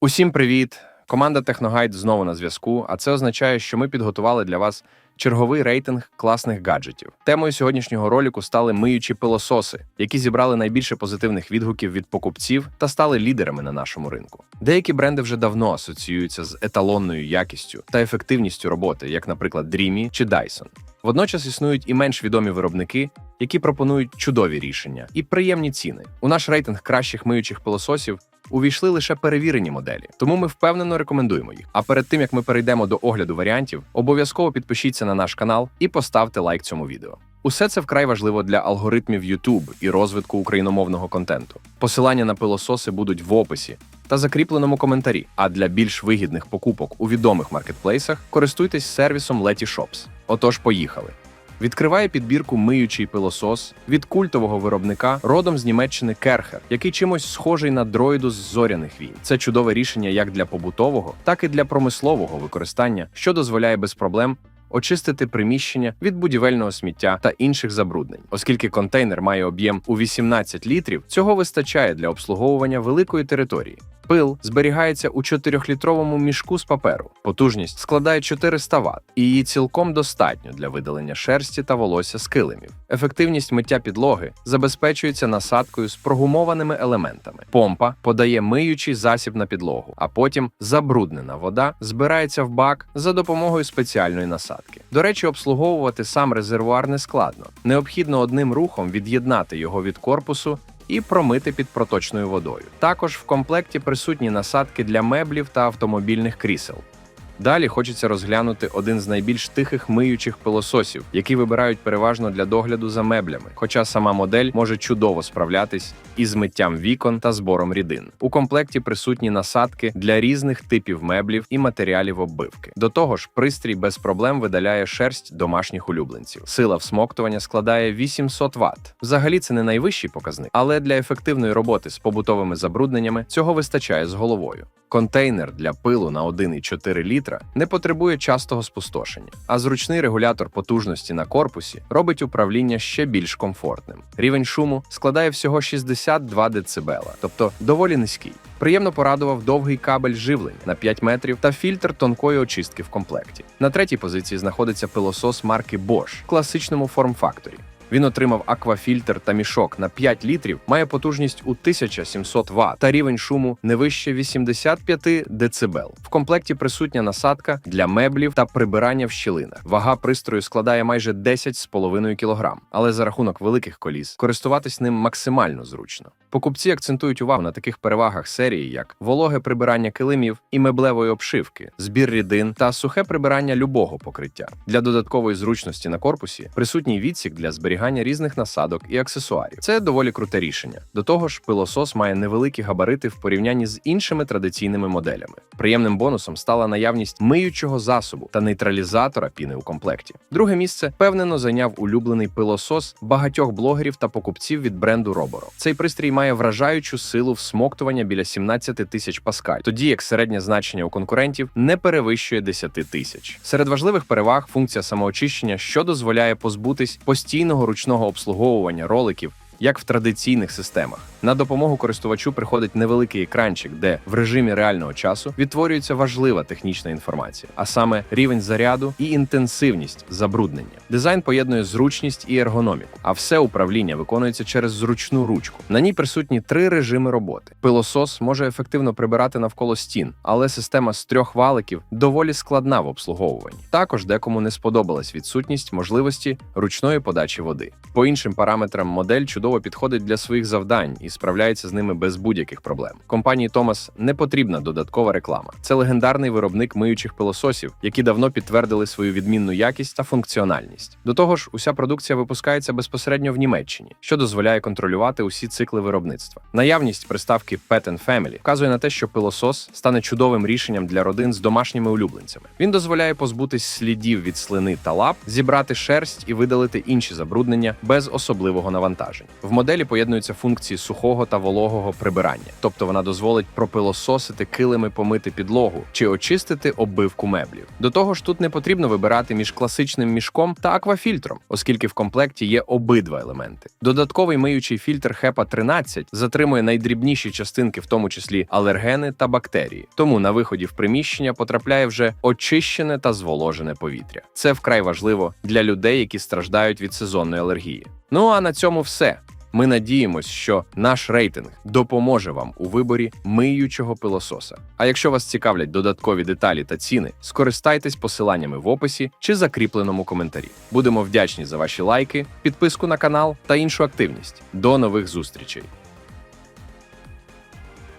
Усім привіт! Команда Техногайд знову на зв'язку, а це означає, що ми підготували для вас черговий рейтинг класних гаджетів. Темою сьогоднішнього ролику стали миючі пилососи, які зібрали найбільше позитивних відгуків від покупців та стали лідерами на нашому ринку. Деякі бренди вже давно асоціюються з еталонною якістю та ефективністю роботи, як, наприклад, Dreamy чи Dyson. Водночас існують і менш відомі виробники, які пропонують чудові рішення і приємні ціни. У наш рейтинг кращих миючих пилососів увійшли лише перевірені моделі, тому ми впевнено рекомендуємо їх. А перед тим як ми перейдемо до огляду варіантів, обов'язково підпишіться на наш канал і поставте лайк цьому відео. Усе це вкрай важливо для алгоритмів YouTube і розвитку україномовного контенту. Посилання на пилососи будуть в описі та закріпленому коментарі. А для більш вигідних покупок у відомих маркетплейсах користуйтесь сервісом Letyshops. Отож, поїхали. Відкриває підбірку миючий пилосос від культового виробника родом з Німеччини Керхер, який чимось схожий на дроїду з зоряних війн. Це чудове рішення як для побутового, так і для промислового використання, що дозволяє без проблем. Очистити приміщення від будівельного сміття та інших забруднень, оскільки контейнер має об'єм у 18 літрів, цього вистачає для обслуговування великої території. Пил зберігається у 4-літровому мішку з паперу. Потужність складає 400 Вт, і її цілком достатньо для видалення шерсті та волосся з килимів. Ефективність миття підлоги забезпечується насадкою з прогумованими елементами. Помпа подає миючий засіб на підлогу, а потім забруднена вода збирається в бак за допомогою спеціальної насадки. До речі, обслуговувати сам резервуар не складно. Необхідно одним рухом від'єднати його від корпусу і промити під проточною водою. Також в комплекті присутні насадки для меблів та автомобільних крісел. Далі хочеться розглянути один з найбільш тихих миючих пилососів, які вибирають переважно для догляду за меблями, хоча сама модель може чудово справлятись із миттям вікон та збором рідин. У комплекті присутні насадки для різних типів меблів і матеріалів оббивки. До того ж, пристрій без проблем видаляє шерсть домашніх улюбленців. Сила всмоктування складає 800 Вт. Взагалі це не найвищий показник, але для ефективної роботи з побутовими забрудненнями цього вистачає з головою. Контейнер для пилу на 1,4 літра не потребує частого спустошення, а зручний регулятор потужності на корпусі робить управління ще більш комфортним. Рівень шуму складає всього 62 дБ, тобто доволі низький. Приємно порадував довгий кабель живлення на 5 метрів та фільтр тонкої очистки в комплекті. На третій позиції знаходиться пилосос марки Bosch в класичному форм-факторі. Він отримав аквафільтр та мішок на 5 літрів, має потужність у 1700 Вт та рівень шуму не вище 85 дБ. В комплекті присутня насадка для меблів та прибирання в щілинах. Вага пристрою складає майже 10,5 кг, але за рахунок великих коліс користуватись ним максимально зручно. Покупці акцентують увагу на таких перевагах серії, як вологе прибирання килимів і меблевої обшивки, збір рідин та сухе прибирання любого покриття. Для додаткової зручності на корпусі присутній відсік для зберігання різних насадок і аксесуарів. Це доволі круте рішення. До того ж, пилосос має невеликі габарити в порівнянні з іншими традиційними моделями. Приємним бонусом стала наявність миючого засобу та нейтралізатора піни у комплекті. Друге місце впевнено зайняв улюблений пилосос багатьох блогерів та покупців від бренду Roboro. Цей пристрій має вражаючу силу всмоктування біля 17 тисяч паскаль, тоді як середнє значення у конкурентів не перевищує 10 тисяч. Серед важливих переваг функція самоочищення, що дозволяє позбутись постійного ручного обслуговування роликів. Як в традиційних системах на допомогу користувачу приходить невеликий екранчик, де в режимі реального часу відтворюється важлива технічна інформація, а саме рівень заряду і інтенсивність забруднення. Дизайн поєднує зручність і ергономіку, а все управління виконується через зручну ручку. На ній присутні три режими роботи. Пилосос може ефективно прибирати навколо стін, але система з трьох валиків доволі складна в обслуговуванні. Також декому не сподобалась відсутність можливості ручної подачі води. По іншим параметрам модель чудово підходить для своїх завдань і справляється з ними без будь-яких проблем. Компанії Томас не потрібна додаткова реклама. Це легендарний виробник миючих пилососів, які давно підтвердили свою відмінну якість та функціональність. До того ж, уся продукція випускається безпосередньо в Німеччині, що дозволяє контролювати усі цикли виробництва. Наявність приставки Pet and Family вказує на те, що пилосос стане чудовим рішенням для родин з домашніми улюбленцями. Він дозволяє позбутись слідів від слини та лап, зібрати шерсть і видалити інші забруднення без особливого навантаження. В моделі поєднуються функції сухого та вологого прибирання, тобто вона дозволить пропилососити килими, помити підлогу чи очистити оббивку меблів. До того ж, тут не потрібно вибирати між класичним мішком та аквафільтром, оскільки в комплекті є обидва елементи. Додатковий миючий фільтр HEPA 13 затримує найдрібніші частинки, в тому числі алергени та бактерії. Тому на виході в приміщення потрапляє вже очищене та зволожене повітря. Це вкрай важливо для людей, які страждають від сезонної алергії. Ну а на цьому все. Ми надіємось, що наш рейтинг допоможе вам у виборі миючого пилососа. А якщо вас цікавлять додаткові деталі та ціни, скористайтесь посиланнями в описі чи закріпленому коментарі. Будемо вдячні за ваші лайки, підписку на канал та іншу активність. До нових зустрічей!